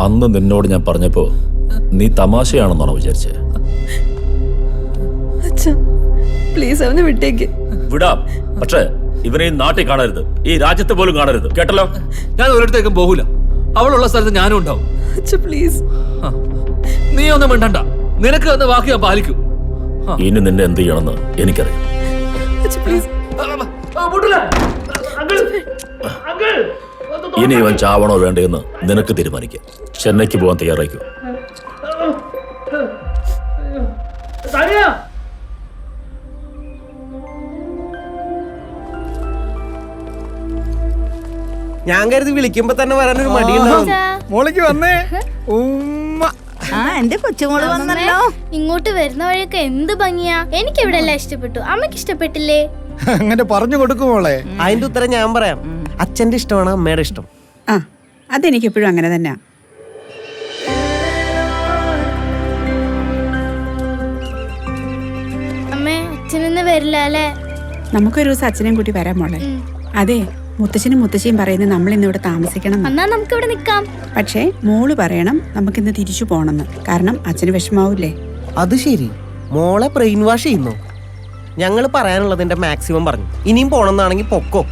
അന്ന് നിന്നോട് ഞാൻ പറഞ്ഞപ്പോ നീ തമാശയാണെന്നാണോ വിചാരിച്ചേ? പ്ലീസ് അവനെ വിട്ടേക്ക്. വിടാം. പക്ഷേ ഇവനെ ഈ നാട്ടിൽ കാണരുത്. ഈ രാജ്യത്തെ പോലും കാണരുത്. കേട്ടല്ലോ? ഞാൻ ഒരിടത്തേക്കും പോകൂല. അവളുള്ള സ്ഥലത്ത് ഞാനും ഉണ്ടാവും. പ്ലീസ് നീ ഒന്നും മിണ്ടണ്ട. നിനക്ക് തന്ന വാക്ക് ഞാൻ പാലിക്കും. ഇനി നിന്നെ എന്ത് ചെയ്യണമെന്ന് എനിക്കറിയാം. അങ്കിൾ പ്ലീസ് ഇനി ഇവൻ ചാവണോ വേണ്ടയെന്ന് നിനക്ക് തീരുമാനിക്കാം. ചെന്നൈക്ക് പോകാൻ തയ്യാറായിക്കോ. ഞാൻ കരുതി വിളിക്കുമ്പോ തന്നെ വരാനൊരു മടിയുണ്ടാവും. മോളിക്ക് വന്നേ. ഉമ്മ. ആ എന്റെ കൊച്ചുമോൾ വന്നല്ലോ. ഇങ്ങോട്ട് വരുന്ന വഴിയൊക്കെ എന്ത് ഭംഗിയാ. എനിക്ക് ഇവിടെ എല്ലാം ഇഷ്ടപ്പെട്ടു? അമ്മയ്ക്ക് ഇഷ്ടപ്പെട്ടില്ലേ? അങ്ങനെ പറഞ്ഞു കൊടുക്കും മോളെ. അതിന്റെ ഉത്തരം ഞാൻ പറയാം. അച്ഛന്റെ ഇഷ്ടമാണ് അമ്മയുടെ ഇഷ്ടം? ആ അതെനിക്കെപ്പോഴും അങ്ങനെ തന്നെ. അമ്മേ അച്ഛനൊന്നും വരില്ല അല്ലേ? നമുക്കൊരു ദിവസം അച്ഛനെയും കൂട്ടി വരാം മോളെ. അതെ മുത്തച്ഛനും മുത്തശ്ശിയും പറയുന്നത് നമ്മൾ ഇന്ന് ഇവിടെ താമസിക്കണം എന്ന്. നമുക്ക് ഇവിടെ നിക്കാം. പക്ഷേ മോൾ പറയണം നമുക്ക് നമുക്കിന്ന് തിരിച്ചു പോണെന്ന് കാരണം അച്ഛന് വിഷമാവൂലേ അത് ശരി. മോളെ ബ്രെയിൻ വാഷ് ചെയ്യുന്നു ഞങ്ങൾ പറയാനുള്ളതിന്റെ മാക്സിമം പറഞ്ഞു. ഇനിയും പോണെന്നാണെങ്കിൽ പൊക്കോ.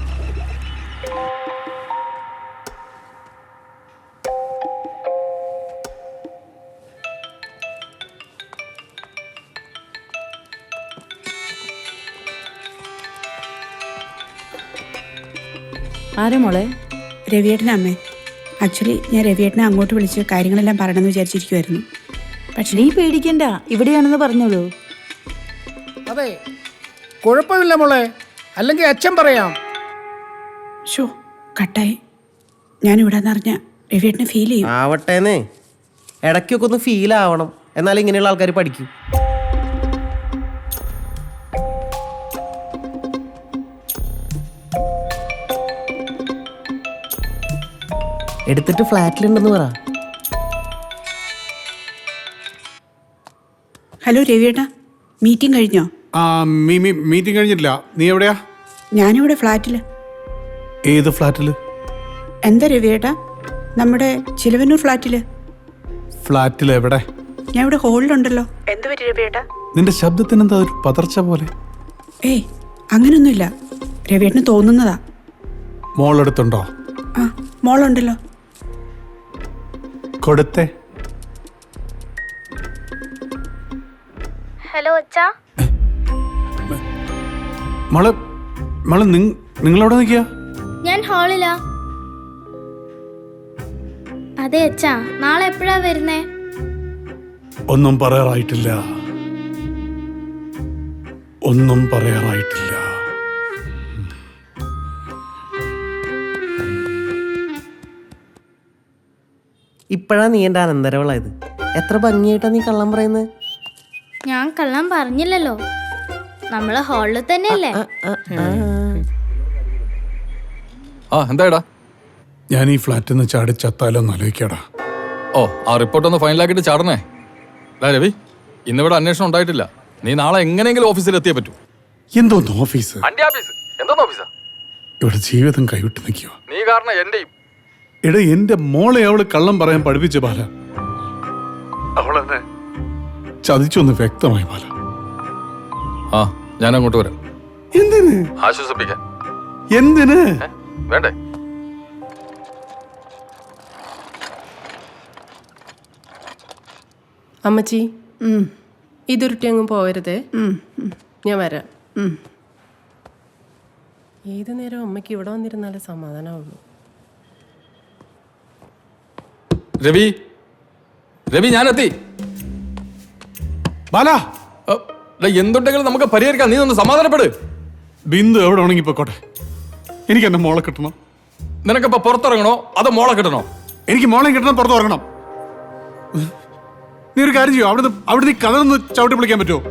ആരാ മോളെ? രവിയേട്ടൻ അമ്മേ. ആക്ച്വലി ഞാൻ രവിയേട്ടനെ അങ്ങോട്ട് വിളിച്ച് കാര്യങ്ങളെല്ലാം പറയണമെന്ന് വിചാരിച്ചിരിക്കുമായിരുന്നു പക്ഷേ നീ പേടിക്കണ്ട. ഇവിടെയാണെന്ന് പറഞ്ഞോളൂ. അതെ. കുഴപ്പമില്ല മോളെ. അല്ലെങ്കിൽ അച്ഛൻ പറയാം. ഷോ കട്ടായി. ഞാൻ ഇവിടെ നിറഞ്ഞ രവിയേട്ടനെ ഫീൽ ചെയ്യും. ആവട്ടേന്നേ. ഇടയ്ക്കൊക്കെ ഒന്ന് ഫീൽ ആവണം. എന്നാലും ഇങ്ങനെയുള്ള ആൾക്കാർ പഠിക്കൂ. എടുത്തിട്ട് ഫ്ലാറ്റിലുണ്ടെന്ന് പറ. ഹലോ രവിയേട്ടാ മീറ്റിംഗ് കഴിഞ്ഞോ? ആ മീ മീ മീറ്റിംഗ് കഴിഞ്ഞിട്ടില്ല. നീ എവിടെയാ? ഞാനിവിടെ ഫ്ലാറ്റിൽ ഏത് ഫ്ലാറ്റിൽ? എന്താ രവിയേട്ടാ നമ്മുടെ ചിലവന്നൂർ ഫ്ലാറ്റിൽ? ഫ്ലാറ്റിൽ എവിടെ? ഞാൻ ഇവിടെ ഹോളിലുണ്ടല്ലോ. എന്ത് പറ്റി രവിയേട്ടാ? നിന്റെ ശബ്ദത്തിന് എന്താ ഒരു പതർച്ച പോലെ? ഏയ് അങ്ങനൊന്നുമില്ല. രവിയേട്ടന് തോന്നുന്നതാ. മോളെടുത്തുണ്ടോ? ആ മോളുണ്ടല്ലോ. കൊടുത്തേ. ഹലോ അച്ഛാ. മോളെ മോളെ നിങ് നിങ്ങളെവിടെ നിൽക്കുക ഞാൻ ഹാളിലാ. അതെ അച്ഛാ നാളെ എപ്പോഴാ വരുന്നേ? ഒന്നും പറയാറായിട്ടില്ല. ഒന്നും പറയാറായിട്ടില്ല. ഇപ്പോഴാ നീ എന്റെ അനന്തരവളായത്? എത്ര ഭംഗിയായിട്ടാ നീ കള്ളം പറയുന്നത് ഞാൻ കള്ളം പറഞ്ഞില്ലല്ലോ. നമ്മൾ ഹാളിൽ തന്നെയല്ലേ? ആ എന്താടാ ഞാൻ ഈ ഫ്ലാറ്റിൽ നിന്ന് ചാടി ചത്താലോന്ന് ആലോചിക്കാടാ. ഓ ആ റിപ്പോർട്ട് ഒന്ന് ഫൈനലാക്കിയിട്ട് ചാടണേ. ഡാ രവി ഇന്നിവിടെ അന്വേഷണം ഉണ്ടായിട്ടില്ല. നീ നാളെ എങ്ങനെയെങ്കിലും ഓഫീസിൽ എത്തിയേ പറ്റൂ. എന്തോന്ന് ഓഫീസ് എന്തോന്ന് ഓഫീസാ ഇവിടെ ജീവിതം കൈവിട്ട് നിൽക്കുക നീ കാരണം എന്റെയും എടാ എന്റെ മോളെ അവൾ കള്ളം പറയാൻ പഠിപ്പിച്ച ബാല. അവളെന്നെ? ചതിച്ചൊന്ന് വ്യക്തമായി ബാല. ആ ഞാൻ അങ്ങോട്ട് വരാം. എന്തിന്? ആശ്വസിപ്പിക്കാൻ. എന്തിന്? വേണ്ടേ? അമ്മച്ചി ഇതുരുട്ടി അങ്ങ് പോകരുതേ ഞാൻ വരാം. ഏതു നേരം അമ്മയ്ക്ക് ഇവിടെ വന്നിരുന്നാലേ സമാധാനമുള്ളൂ രവി. രവി ഞാനെത്തി. ബാല. എന്തുണ്ടെങ്കിലും നമുക്ക് പരിഹരിക്കാം. നീ ഒന്ന് സമാധാനപ്പെട്. ബിന്ദു എവിടെ ഉണങ്ങി പോയിക്കോട്ടെ. എനിക്ക് എന്റെ മോളെ കിട്ടണം. നിനക്കിപ്പോ പുറത്തിറങ്ങണോ? അതോ മോളെ കിട്ടണോ? എനിക്ക് മോളെ കിട്ടണം പുറത്തിറങ്ങണം നീ ഒരു കാര്യം ചെയ്യോ? അവിടുന്ന് അവിടുന്ന് ഈ കഥ ചവിട്ടി പൊളിക്കാൻ പറ്റുമോ?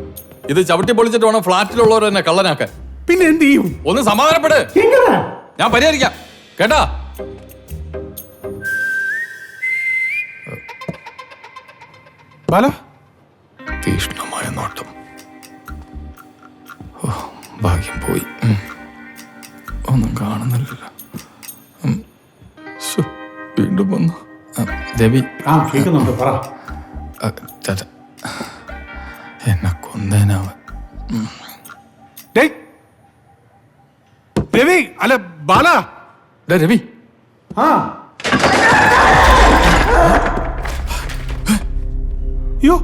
ഇത് ചവിട്ടി പൊളിച്ചിട്ട് വേണം ഫ്ലാറ്റിലുള്ളവർ തന്നെ കള്ളനാക്കാൻ. പിന്നെ എന്ത് ചെയ്യും? ഒന്ന് സമാധാനപ്പെട്. ഞാൻ പരിഹരിക്കാം. കേട്ടാ? ബാല? തീഷ്ണമായ നോട്ടം. ഓ, ഭാഗ്യം പോയി. ഒന്നും കാണുന്നില്ലല്ലോ. വീണ്ടും വന്നു. ആ. രവി ചാച്ച. എന്നെ കൊന്നേനാവൻ. ഡേയ്. രവി അല്ല ബാല. രവി ആ. അയ്യോ.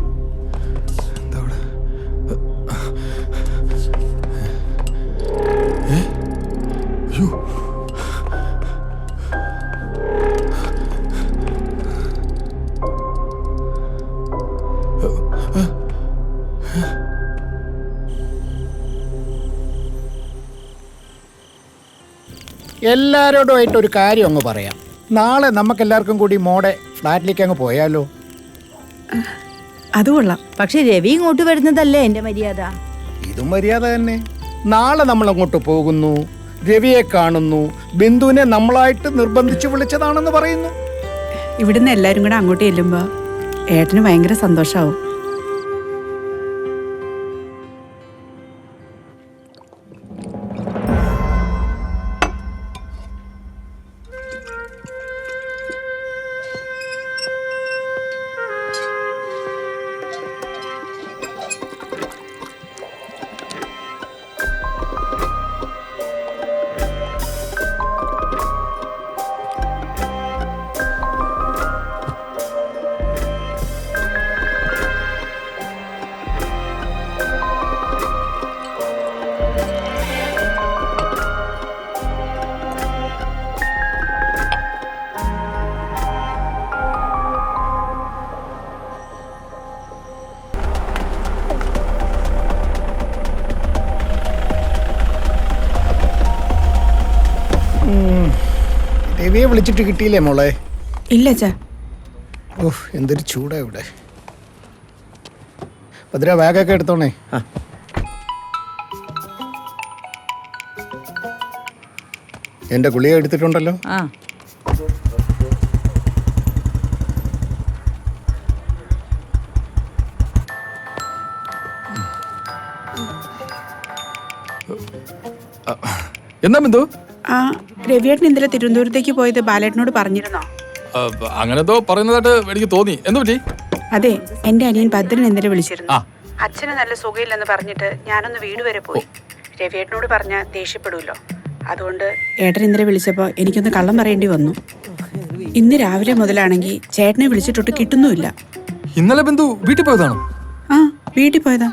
എല്ലാവരോടുമായിട്ട് ഒരു കാര്യം അങ്ങ് പറയാം. നാളെ നമുക്ക് എല്ലാവർക്കും കൂടി മോടെ ഫ്ലാറ്റിലേക്ക് അങ്ങ് പോയാലോ? അത് കൊള്ളാം. പക്ഷെ രവി ഇങ്ങോട്ട് വരുന്നതല്ലേ എന്റെ മര്യാദ? ഇതും മര്യാദ തന്നെ. നാളെ നമ്മൾ അങ്ങോട്ട് പോകുന്നു. രവിയെ കാണുന്നു. ബിന്ദുവിനെ നമ്മളായിട്ട് നിർബന്ധിച്ച് വിളിച്ചതാണെന്ന് പറയുന്നു. ഇവിടുന്ന് എല്ലാരും കൂടെ അങ്ങോട്ട് ചെല്ലുമ്പോ ഏട്ടന് ഭയങ്കര സന്തോഷമാവും രവിയെ വിളിച്ചിട്ട് കിട്ടിയില്ലേ മോളെ? ഇല്ല അച്ഛാ. ഓഹ് എന്തൊരു ചൂടാ ഇവിടെ. ഭദ്ര ബാഗൊക്കെ എടുത്തോണേ. എന്റെ ഗുളിക എടുത്തിട്ടുണ്ടല്ലോ. ആ. എന്താ ബിന്ദു ആ. രവിയേട്ടൻ ഇന്നലെ തിരുവനന്തപുരത്തേക്ക് പോയത് ബാലേട്ടനോട് പറഞ്ഞിരുന്നോ? അങ്ങനെന്തോ പറയുന്നതായിട്ട് എനിക്ക് തോന്നി. എന്തു പറ്റി? അതെ എന്റെ അനിയൻ ഭദ്രൻ ഇന്നലെ വിളിച്ചിരുന്നു. അച്ഛന് നല്ല സുഖമില്ലെന്ന് പറഞ്ഞിട്ട് ഞാനൊന്ന് വീട് വരെ പോയി. രവിയേട്ടനോട് പറഞ്ഞ ദേഷ്യപ്പെടുമല്ലോ. അതുകൊണ്ട് ഏട്ടൻ ഇന്നലെ വിളിച്ചപ്പോൾ എനിക്കൊന്ന് കള്ളം പറയേണ്ടി വന്നു. ഇന്ന് രാവിലെ മുതലാണെങ്കിൽ ചേട്ടനെ വിളിച്ചിട്ടൊട്ട് കിട്ടുന്നുമില്ല. ഇന്നലെ ബിന്ദു വീട്ടിൽ പോയതാണോ? ആ വീട്ടിൽ പോയതാ.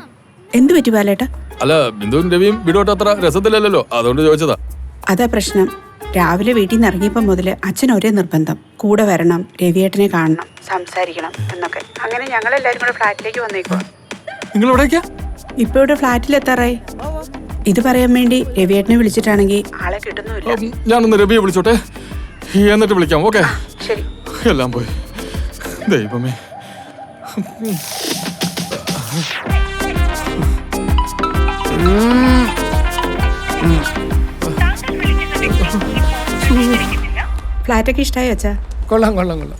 എന്ത് പറ്റി ബാലേട്ട? അല്ല ബിന്ദുവും രവിയും വീടോട്ട് അത്ര രസത്തിലല്ലോ അതുകൊണ്ട് ചോദിച്ചതാ. അതാ പ്രശ്നം. രാവിലെ വീട്ടിൽ നിന്ന് ഇറങ്ങിയപ്പോൾ മുതൽ അച്ഛൻ ഒരേ നിർബന്ധം. കൂടെ വരണം രവിയേട്ടനെ കാണണം സംസാരിക്കണം എന്നൊക്കെ. അങ്ങനെ ഞങ്ങൾ എല്ലാവരും കൂടെ ഫ്ലാറ്റിലേക്ക് വന്നേക്കുവാ. നിങ്ങൾ എവിടേക്കാ ഇപ്പൊ ഇവിടെ ഫ്ലാറ്റിൽ എത്താറായി ഇത് പറയാൻ വേണ്ടി രവിയേട്ടനെ വിളിച്ചിട്ടാണെങ്കിൽ ആളെ കിട്ടുന്നുമില്ല. ഉം, ഞാനൊന്ന് രവിയെ വിളിച്ചോട്ടെ? എന്നിട്ട് വിളിക്കാം ഓക്കെ? ശരി. എല്ലാം പോയി. ദൈവമേ. ഫ്ലാറ്റൊക്കെ ഇഷ്ടമായി വെച്ചാ കൊള്ളാം കൊള്ളാം കൊള്ളാം.